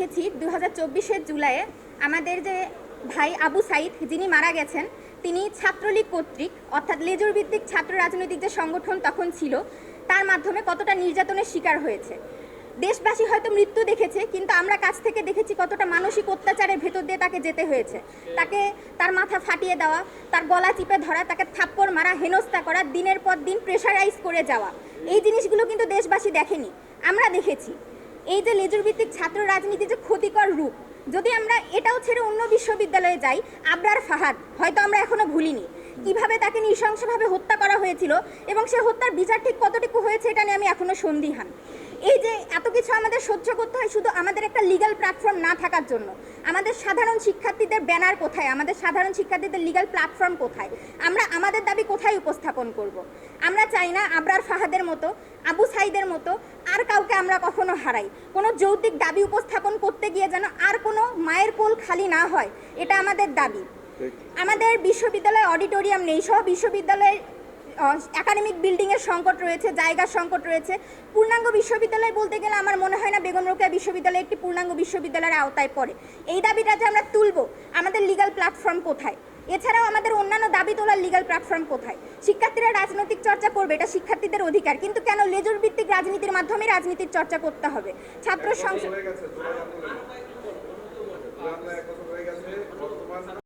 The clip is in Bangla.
দেখেছি দু হাজার জুলাইয়ে আমাদের যে ভাই আবু সাইদ, যিনি মারা গেছেন, তিনি ছাত্রলীগ কর্তৃক, অর্থাৎ লেজুর ভিত্তিক ছাত্র রাজনৈতিক যে সংগঠন তখন ছিল, তার মাধ্যমে কতটা নির্যাতনের শিকার হয়েছে। দেশবাসী হয়তো মৃত্যু দেখেছে, কিন্তু আমরা কাছ থেকে দেখেছি কতটা মানসিক অত্যাচারের ভেতর দিয়ে তাকে যেতে হয়েছে। তাকে তার মাথা ফাটিয়ে দেওয়া, তার গলা চিপে ধরা, তাকে থাপ্পড় মারা, হেনস্থা করা, দিনের পর দিন প্রেশারাইজ করে যাওয়া। এই জিনিসগুলো কিন্তু দেশবাসী দেখেনি। আমরা দেখেছি। এই যে লেজুর ভিত্তিক ছাত্র রাজনীতি যে ক্ষতিকর রূপ। যদি আমরা এটাও ছেড়ে অন্য বিশ্ববিদ্যালয়ে যাই, আবরার ফাহাদ, হয়তো আমরা এখনও ভুলিনি। কীভাবে তাকে নৃশংসভাবে হত্যা করা হয়েছিল এবং সে হত্যার বিচার ঠিক কতটুকু হয়েছে এটা নিয়ে আমি এখনও সন্দিহান। এই যে এত কিছু আমাদের সহ্য করতে হয় শুধু আমাদের একটা লিগাল প্ল্যাটফর্ম না থাকার জন্য। আমাদের সাধারণ শিক্ষার্থীদের ব্যানার কোথায়? আমাদের সাধারণ শিক্ষার্থীদের লিগ্যাল প্ল্যাটফর্ম কোথায়? আমরা আমাদের দাবি কোথায় উপস্থাপন করব। আমরা চাই না আবরার ফাহাদের মতো, আবু সাইদের মতো আর কাউকে আমরা কখনো হারাই। কোনো যৌক্তিক দাবি উপস্থাপন করতে গিয়ে যেন আর কোনো মায়ের কোল খালি না হয়, এটা আমাদের দাবি। আমাদের বিশ্ববিদ্যালয়ে অডিটোরিয়াম নেই, সহ বিশ্ববিদ্যালয়ের একাডেমিক বিল্ডিংয়ের সংকট রয়েছে, জায়গার সংকট রয়েছে। পূর্ণাঙ্গ বিশ্ববিদ্যালয় বলতে গেলে আমার মনে হয় না বেগম রোকেয়া বিশ্ববিদ্যালয় একটি পূর্ণাঙ্গ বিশ্ববিদ্যালয়ের আওতায় পড়ে। এই দাবিটা যে আমরা তুলব, আমাদের লিগাল প্ল্যাটফর্ম কোথায়? এছাড়াও আমাদের অন্যান্য দাবি তোলার লিগাল প্ল্যাটফর্ম কোথায়? শিক্ষার্থীরা রাজনৈতিক চর্চা করবে, এটা শিক্ষার্থীদের অধিকার। কিন্তু কেন লেজুর ভিত্তিক রাজনীতির মাধ্যমে রাজনীতির চর্চা করতে হবে? ছাত্র সংসদ